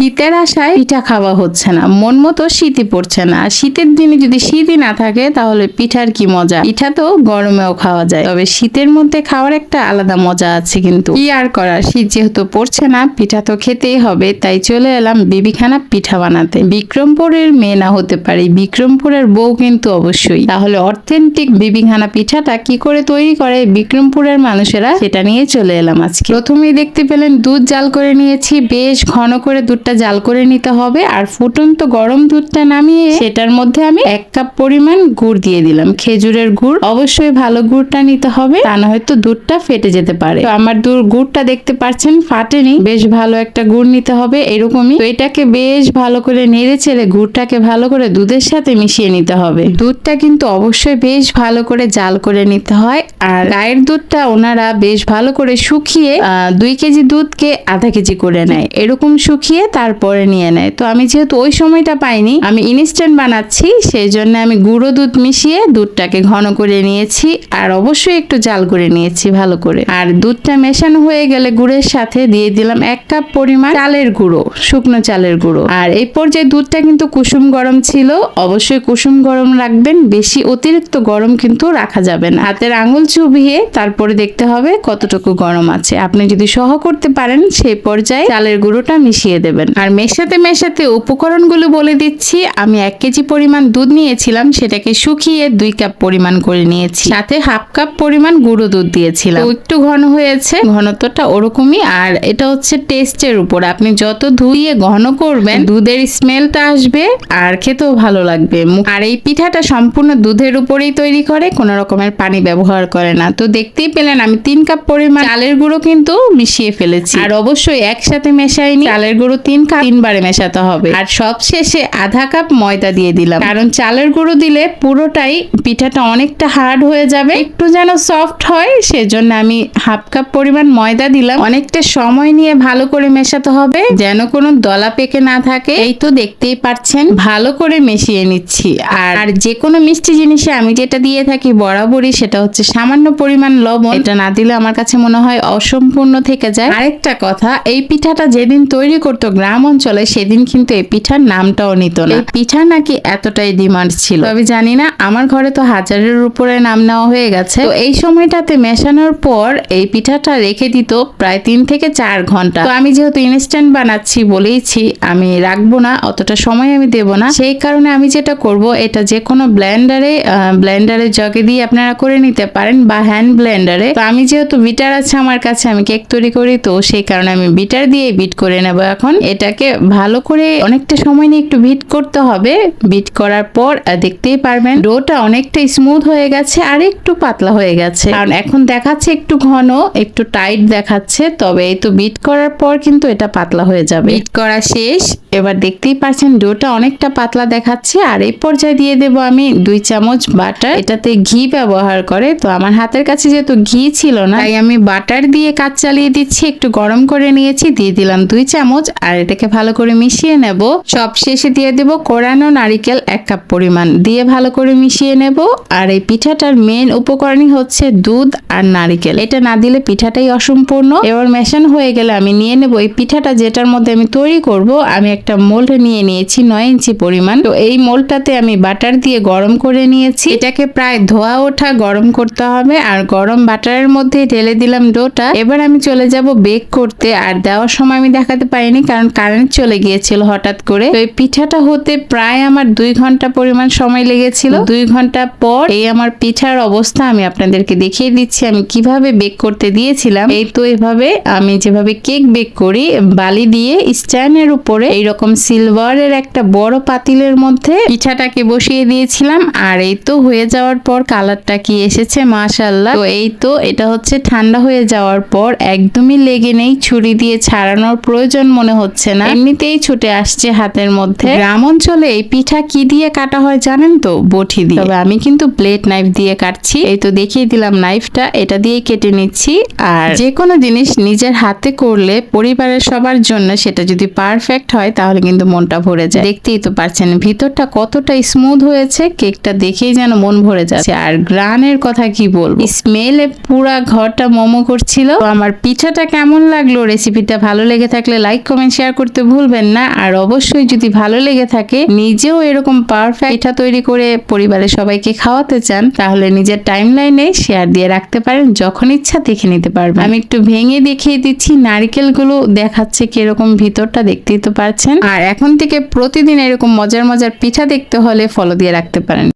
শীতের আশায় পিঠা খাওয়া হচ্ছে না। মন মতো শীতই পড়ছে না। আর শীতের দিনে যদি শীতই না থাকে, তাহলে পিঠার কি মজা? পিঠা তো গরমেও খাওয়া যায়। তবে শীতের মধ্যে খাওয়ার একটা আলাদা মজা আছে কিন্তু। কি আর করার? শীত যেহেতু পড়ছে না, পিঠা তো খেতেই হবে। তাই চলে এলাম বিবিখানা পিঠা বানাতে। বিক্রমপুরের মেয়ে না হতে পারি। বিক্রমপুরের বউ কিন্তু অবশ্যই। তাহলে অথেন্টিক বিবিখানা পিঠাটা কি করে তৈরি করে বিক্রমপুরের মানুষেরা, সেটা নিয়ে চলে এলাম আজকে। প্রথমেই দেখতে পেলেন দুধ জাল করে নিয়েছি। বেশ ঘন করে দুধটা জাল করে নিতে হবে আর ফুটন্ত গরম দুধটা নামিয়ে সেটার মধ্যে আমি এক কাপ পরিমাণ গুড় দিয়ে দিলাম। খেজুরের গুড়। অবশ্যই ভালো গুড়টা নিতে হবে, তা না হয়তো দুধটা ফেটে যেতে পারে। তো আমার দূর গুড়টা দেখতে পাচ্ছেন, ফাটেনি। বেশ ভালো একটা গুড় নিতে হবে এরকমই। তো এটাকে বেশ ভালো করে নেড়ে চেড়ে গুড়টাকে ভালো করে দুধের সাথে মিশিয়ে নিতে হবে। দুধটা কিন্তু অবশ্যই বেশ ভালো করে জাল করে নিতে হয় আর গায়ের দুধটা ওনারা বেশ ভালো করে শুকিয়ে দুই কেজি দুধকে আধা কেজি করে নেয়। এরকম শুকিয়ে তারপরে নিয়ে নেয়। তো আমি যেহেতু ওই সময়টা পাইনি, আমি ইনস্ট্যান্ট বানাচ্ছি সেই জন্য আমি গুঁড়ো দুধ মিশিয়ে দুধটাকে ঘন করে নিয়েছি আর অবশ্যই একটু জাল করে নিয়েছি ভালো করে। আর দুধটা মেশানো হয়ে গেলে গুড়ের সাথে দিয়ে দিলাম এক কাপ পরিমাণ চালের গুঁড়ো, শুকনো চালের গুঁড়ো। আর এই পর্যায়ে দুধটা কিন্তু কুসুম গরম ছিল, অবশ্যই কুসুম গরম রাখবেন, বেশি অতিরিক্ত গরম কিন্তু রাখা যাবে না। হাতের আঙুল চুবিয়ে তারপরে দেখতে হবে কতটুকু গরম আছে। আপনি যদি সহ করতে পারেন সেই পর্যায়ে চালের গুঁড়োটা মিশিয়ে দেবেন। আর মেশাতে মেশাতে উপকরণগুলো বলে দিচ্ছি। আমি এক কেজি পরিমাণ দুধ নিয়েছিলাম, সেটাকে শুকিয়ে দুই কাপ পরিমাণ করে নিয়েছি। সাথে হাফ কাপ পরিমাণ গুঁড়ো দুধ দিয়েছিলাম। একটু ঘন হয়েছে, ঘনত্বটা ওরকমই। আর এটা হচ্ছে টেস্টের উপর। আপনি যত ধুইয়ে ঘন করবেন, দুধের স্মেলটা আসবে আর খেতেও ভালো লাগবে। আর এই পিঠাটা সম্পূর্ণ দুধের উপরেই তৈরি করে, কোনো রকমের পানি ব্যবহার করে না। তো দেখতেই পেলেন, আমি তিন কাপ পরিমাণ চালের গুঁড়ো কিন্তু মিশিয়ে ফেলেছি। আর অবশ্যই একসাথে মেশাইনি। চালের গুঁড়ো তিন কাপ তিনবারে মেশাতে হবে। আর সব শেষে আধা কাপ ময়দা দিয়ে দিলাম। কারণ চালের গুঁড়ো দিলে পুরোটাই পিঠাটা অনেকটা হার্ড হয়ে যাবে। একটু যেন সফট হয়, সেজন্য আমি হাফ কাপ পরিমাণ ময়দা দিলাম। অনেকটা সময় নিয়ে ভালো করে মেশাতে হবে, যেন কোনো দলা পেকে না থাকে। এই তো দেখতেই পাচ্ছেন, ভালো করে মিশিয়ে নিচ্ছি। আর আর যে কোনো মিষ্টি জিনিসে আমি যেটা দিয়ে থাকি বরাবরই, সেটা হচ্ছে সামান্য পরিমাণ লবণ। এটা না দিলে আমার কাছে মনে হয় অসম্পূর্ণ থেকে যায়। আরেকটা কথা, এই পিঠাটা যেদিন তৈরি করতো গ্রাম অঞ্চলে সেদিন কিন্তু এই পিঠার নামটাও নিত না। এই পিঠার নাকি এতটাই ডিমান্ড ছিল। তবে জানি না, আমার ঘরে তো হাজারের উপরে নাম নেওয়া হয়ে গেছে। তো এই সময়টাতে মেশানোর পর এই পিঠাটা রেখে দিত প্রায় তিন থেকে চার ঘণ্টা। তো আমি যেহেতু ইনস্ট্যান্ট বানাচ্ছি বলেইছি, আমি রাখব না, অতটা সময় আমি দেব না। সেই কারণে আমি যেটা করব, এটা যে কোনো ব্লেন্ডারে ব্লেন্ডারে জগে দিয়ে আপনারা করে নিতে পারেন বা হ্যান্ড ব্লেন্ডারে তো আমি যেহেতু বিটার আছে আমার কাছে, আমি কেক তৈরি করি, তো সেই কারণে আমি বিটার দিয়ে বিট করে নেব এখন। এটাকে ভালো করে অনেকটা সময় নিয়ে একটু বিট করতে হবে। বিট করার পর দেখতেই পারবেন ডোটা অনেকটা স্মুথ হয়ে গেছে আর একটু পাতলা হয়ে গেছে। কারণ এখন দেখাচ্ছে একটু ঘন, একটু টাইট দেখাচ্ছে, তবে এই তো বিট করার পর কিন্তু এটা পাতলা হয়ে যাবে। বিট করা শেষ। এবার দেখতেই পাচ্ছেন ডোটা অনেকটা পাতলা দেখাচ্ছে। আর এই পর্যায়ে দিয়ে দেব আমি দুই চামচ বাটার এটাতে ঘি ব্যবহার করে। তো আমার হাতের কাছে যেহেতু ঘি ছিল না, তাই আমি বাটার দিয়ে কাজ চালিয়ে দিচ্ছি। একটু গরম করে নিয়েছি, দিয়ে দিলাম দুই চামচ। আর এটাকে ভালো করে মিশিয়ে নেব। সব শেষে দিয়ে দেব কোরানো নারিকেল এক কাপ পরিমাণ। দিয়ে ভালো করে মিশিয়ে নেব। আর এই পিঠাটার মেন উপকরণই হচ্ছে দুধ আর নারিকেল। এটা না দিলে পিঠাটাই অসম্পূর্ণ। এবার মেশানো হয়ে গেলে আমি নিয়ে নেব এই পিঠাটা যেটার মধ্যে আমি তৈরি করব। আমি একটা মোল্ড নিয়ে নিয়েছি নয় ইঞ্চি পরিমাণ। তো এই মোল্ডটাতে আমি বাটার দিয়ে গরম করে নিয়েছি। এটাকে প্রায় ধোয়া ওঠা গরম করতে হবে। আর গরম বাটারের মধ্যে ঢেলে দিলাম ডোটা। এবার আমি চলে যাব বেক করতে। আর দেওয়ার সময় আমি দেখাতে পারিনি কারণ কারেন্ট চলে গিয়েছিল হঠাৎ করে। তো এই পিঠাটা হতে প্রায় আমার দুই ঘণ্টা পরিমাণ সময় লেগেছিল। দুই ঘণ্টা পর এই আমার পিঠার অবস্থা আমি আপনাদেরকে দেখিয়ে দিচ্ছি আমি কীভাবে বেক করতে দিয়েছিলাম। এই তো এভাবে আমি যেভাবে কেক বেক করি বালি দিয়ে স্ট্যান্ডের উপরে এইরকম সিলভারের একটা বড় পাতিলের মধ্যে পিঠাটাকে বসিয়ে দিয়েছিলাম। আর এই তো হয়ে যাওয়ার পর কালারটা কি এসেছে? মাশাল্লাহ তো এই তো এটা হচ্ছে ঠান্ডা হয়ে যাওয়ার পর একদমই লেগে নেই ছুরি দিয়ে ছাড়ানোর প্রয়োজন মনে হচ্ছে না। এমনিতেই ছুটে আসছে হাতের মধ্যে। গ্রাম অঞ্চলে এই পিঠা কি দিয়ে কাটা হয় জানেন তো? বটি দিয়ে। তবে আমি কিন্তু প্লেট নাইফ দিয়ে কাটছি। এই তো দেখিয়ে দিলাম নাইফটা এটা দিয়ে কেটে নিচ্ছি। আর যে কোনো জিনিস নিজের হাতে করলে পরিবারের সবার জন্য সেটা যদি পারফেক্ট হয় তাহলে কিন্তু মনটা ভরে যায়। দেখতেই তো পারছেন ভিতরটা কতটা স্মুথ হয়েছে কেকটা দেখেই যেন মন ভরে যাচ্ছে। আর গ্রানের কথা কি বলব? স্মেলে পুরা ঘরটা মোমো করছিল। আমার পিঠাটা কেমন লাগল? রেসিপিটা ভালো লেগে থাকলে লাইক কমেন্ট শেয়ার শেয়ার করতে ভুলবেন না। আর অবশ্যই যদি ভালো লেগে থাকে, নিজেও এরকম পারফেক্ট পিঠা তৈরি করে পরিবারের সবাইকে খাওয়াতে চান, তাহলে নিজের টাইম লাইনে শেয়ার দিয়ে রাখতে পারেন, যখন ইচ্ছা দেখে নিতে পারবেন। আমি একটু ভেঙে দেখিয়ে দিচ্ছি, নারকেলগুলো দেখাচ্ছে কীরকম ভিতরটা দেখতেই তো পারছেন আর এখন থেকে প্রতিদিন এরকম মজার মজার পিঠা দেখতে হলে ফলো দিয়ে রাখতে পারেন।